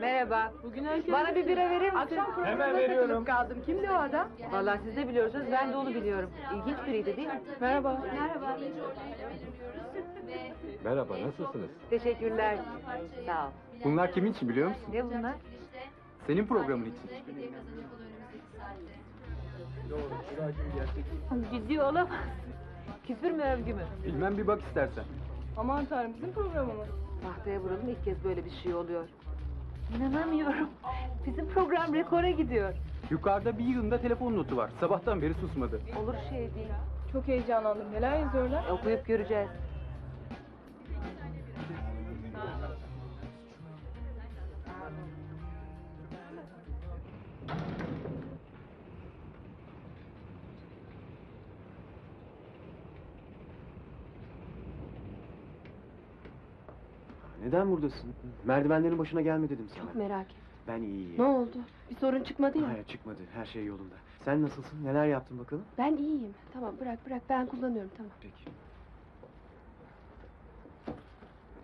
Merhaba. Bugün herkes... Bana bir bira verir misin? Akşam programına Hemen veriyorum. katılıp kaldım. Kimdi o adam? Vallahi siz de biliyorsunuz ben de onu biliyorum. İlginç biriydi değil mi? Merhaba. Merhaba, nasılsınız? Teşekkürler. Sağ ol. Bunlar kimin için biliyor musun? Ne bunlar? Senin programın için. Ciddi olamaz. Küfür mü övgü mü? Bilmem bir bak istersen. Aman tanrım bizim programımız. Tahtaya vuralım ilk kez böyle bir şey oluyor. İnanamıyorum. Bizim program rekora gidiyor. Yukarıda bir yığında telefon notu var. Sabahtan beri susmadı. Olur şey değil. Çok heyecanlandım. Neler yazıyorlar? E, Okuyup göreceğiz. Neden buradasın? Merdivenlerin başına gelme dedim sana. Çok merak ettim. Ben iyiyim. Ne oldu? Bir sorun çıkmadı ya. Hayır çıkmadı. Her şey yolunda. Sen nasılsın? Neler yaptın bakalım? Ben iyiyim. Tamam bırak bırak ben kullanıyorum tamam. Peki.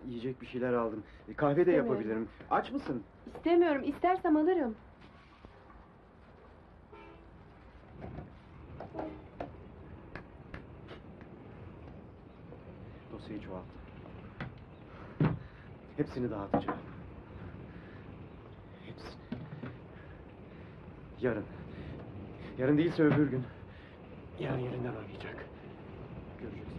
Yiyecek bir şeyler aldım. E, kahve de İstemiyorum. yapabilirim. Aç mısın? İstemiyorum. İstersem alırım. Dosyayı çoğalttım. Hepsini dağıtacağım. Hepsini. Yarın. Yarın değilse öbür gün. Yarın yerinden oynayacak. Göreceksin.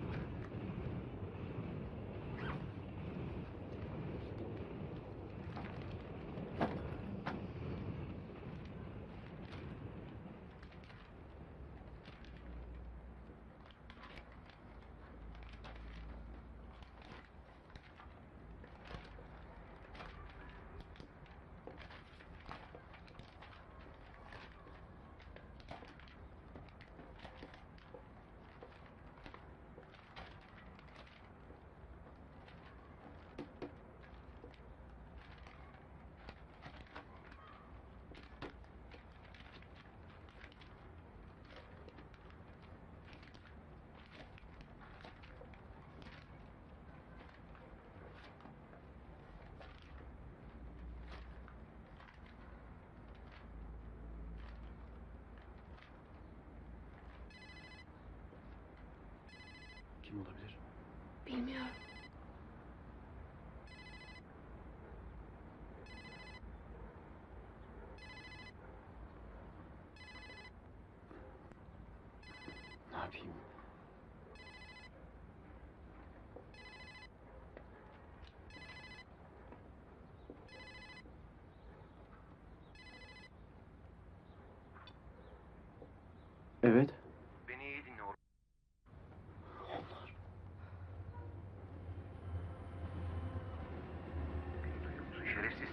Kim olabilir? Bilmiyorum. Ne yapayım? Evet. Beni iyi dinle Orhan. Beni duyuyor musun şerefsiz?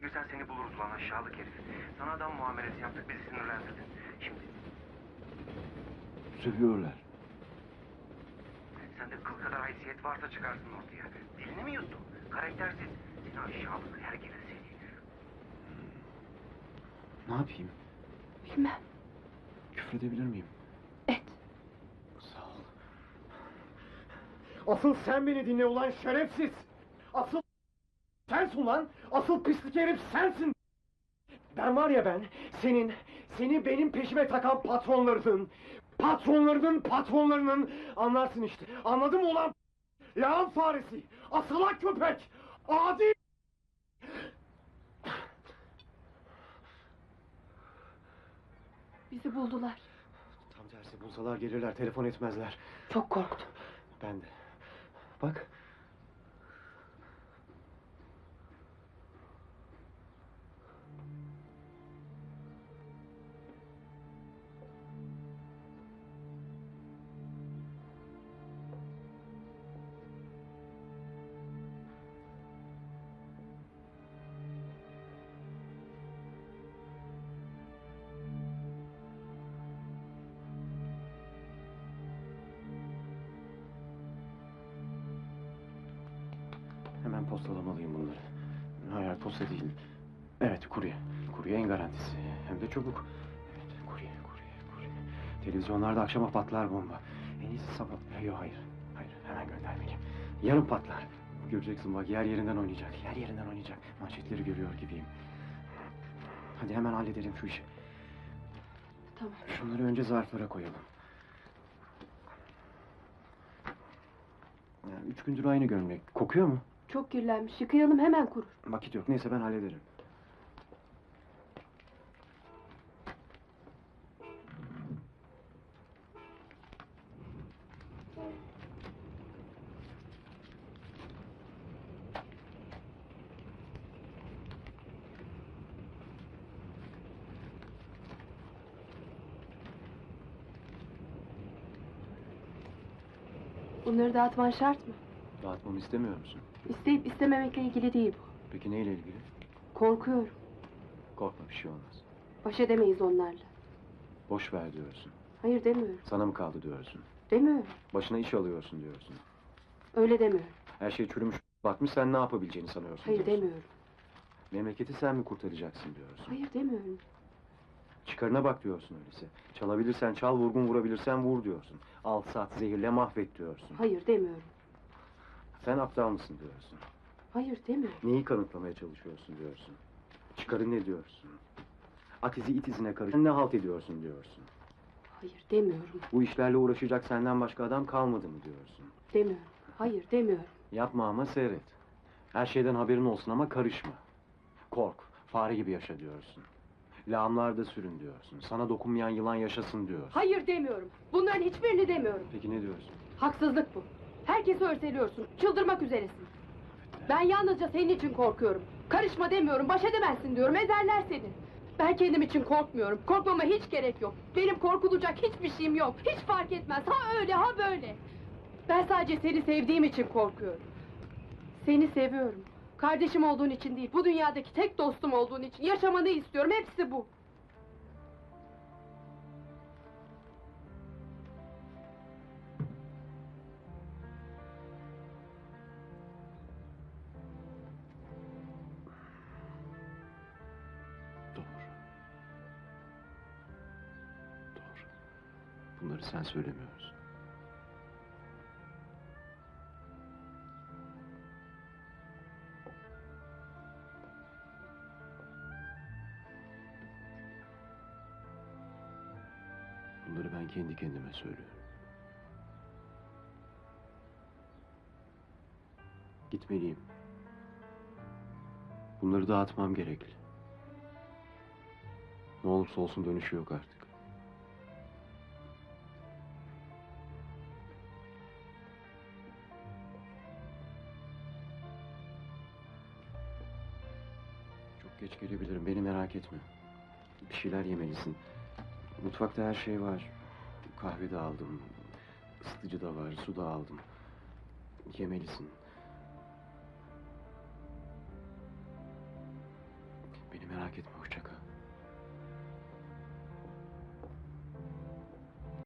Yüzden seni buluruz lan aşağılık herif. Sana adam muamelesi yaptık bizi sinirlendirdin. Şimdi Sövüyorlar. sende kıl kadar haysiyet varsa çıkarsın ortaya. Dilini mi yuttun? Karaktersiz. Seni aşağılık herkese seni. Ne yapayım? Bilmem. Küfredebilir miyim? Et. Sağ ol. Asıl sen beni dinle ulan şerefsiz! Asıl sensin lan! Asıl pislik herif sensin! Ben var ya ben, senin, seni benim peşime takan patronlarının, patronlarının patronlarının, anlarsın işte, anladın mı ulan? Lağım faresi, asılak köpek, adi! Bizi buldular. Tam tersi bulsalar gelirler, telefon etmezler. Çok korktum. Ben de. Bak. Postalamalıyım bunları. Hayır posta değil. Evet kurye. Kurye en garantisi. Hem de çabuk. Evet kurye kurye kurye. Televizyonlarda akşama patlar bomba. En iyisi sabah. Yok hayır. Hayır hemen göndermeliyim. Yarın patlar. göreceksin bak yer yerinden oynayacak. Yer yerinden oynayacak. Manşetleri görüyor gibiyim. Hadi hemen halledelim şu işi. Tamam. Şunları önce zarflara koyalım. Ya, üç gündür aynı gömlek. Kokuyor mu? Çok kirlenmiş. Yıkayalım hemen kurur. Vakit yok. Neyse ben hallederim. Bunları dağıtman şart mı? Dağıtmamı istemiyor musun? İsteyip istememekle ilgili değil bu. Peki neyle ilgili? Korkuyorum. Korkma bir şey olmaz. Baş edemeyiz onlarla. Boş ver diyorsun. Hayır demiyorum. Sana mı kaldı diyorsun. Demiyorum. Başına iş alıyorsun diyorsun. Öyle demiyorum. Her şey çürümüş bakmış sen ne yapabileceğini sanıyorsun Hayır diyorsun. demiyorum. Memleketi sen mi kurtaracaksın diyorsun. Hayır demiyorum. Çıkarına bak diyorsun öyleyse. Çalabilirsen çal, vurgun vurabilirsen vur diyorsun. Al, sat, zehirle, mahvet diyorsun. Hayır demiyorum. Sen aptal mısın diyorsun. Hayır demiyorum. Neyi kanıtlamaya çalışıyorsun diyorsun. Çıkarı ne diyorsun. At izi it izine karış. Ne halt ediyorsun diyorsun. Hayır demiyorum. Bu işlerle uğraşacak senden başka adam kalmadı mı diyorsun. Demiyorum. Hayır demiyorum. Yapma ama seyret. Her şeyden haberin olsun ama karışma. Kork, fare gibi yaşa diyorsun. Lağımlarda sürün diyorsun. Sana dokunmayan yılan yaşasın diyorsun. Hayır demiyorum. Bunların hiçbirini demiyorum. Peki ne diyorsun? Haksızlık bu. Herkesi örseliyorsun. Çıldırmak üzeresin. Ben yalnızca senin için korkuyorum. Karışma demiyorum, baş edemezsin diyorum, ezerler seni. Ben kendim için korkmuyorum. Korkmama hiç gerek yok. Benim korkulacak hiçbir şeyim yok. Hiç fark etmez. Ha öyle ha böyle. Ben sadece seni sevdiğim için korkuyorum. Seni seviyorum. Kardeşim olduğun için değil, bu dünyadaki tek dostum olduğun için yaşamanı istiyorum. Hepsi bu. Bunları sen söylemiyorsun. Bunları ben kendi kendime söylüyorum. Gitmeliyim. Bunları dağıtmam gerekli. Ne olursa olsun dönüşü yok artık. Geç gelebilirim. Beni merak etme. Bir şeyler yemelisin. Mutfakta her şey var. Kahve de aldım. Isıtıcı da var. Su da aldım. Yemelisin. Beni merak etme.